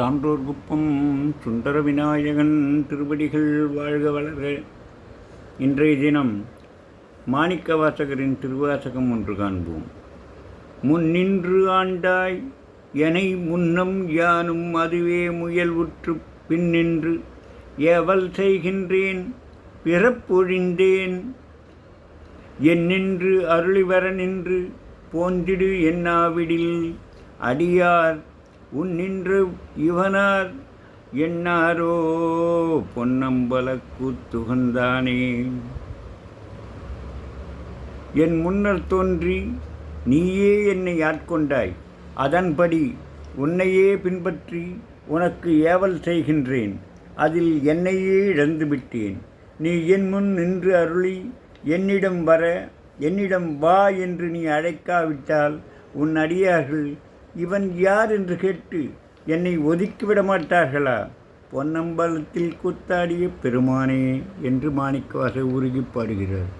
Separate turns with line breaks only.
சான்றோர் குப்பம் சுந்தர விநாயகன் திருவடிகள் வாழ்க வளர. இன்றைய தினம் மாணிக்க வாசகரின் திருவாசகம் ஒன்று காண்போம். முன்னின்று ஆண்டாய் எனை முன்னம் யானும் அதுவே முயல் உற்று பின்னின்று ஏவல் செய்கின்றேன் பிறப்பொழிந்தேன். என்னென்று அருளிவர நின்று போந்திடு என்னாவிடில் அடியார் உன் நின்று இவனார் என்னாரோ பொன்னம்பல துகந்தானே என் முன்னர் தோன்றி நீயே என்னை ஆட்கொண்டாய். அதன்படி உன்னையே பின்பற்றி உனக்கு ஏவல் செய்கின்றேன். அதில் என்னையே இழந்துவிட்டேன். நீ என் முன் நின்று அருளி என்னிடம் வர என்னிடம் வா என்று நீ அழைக்காவிட்டால் உன் அடியார்கள் இவன் யார் என்று கேட்டு என்னை ஒதுக்கிவிட மாட்டார்களா பொன்னம்பலத்தில் கூத்தாடிய பெருமானே என்று மாணிக்கவாச உருகி பாடுகிறார்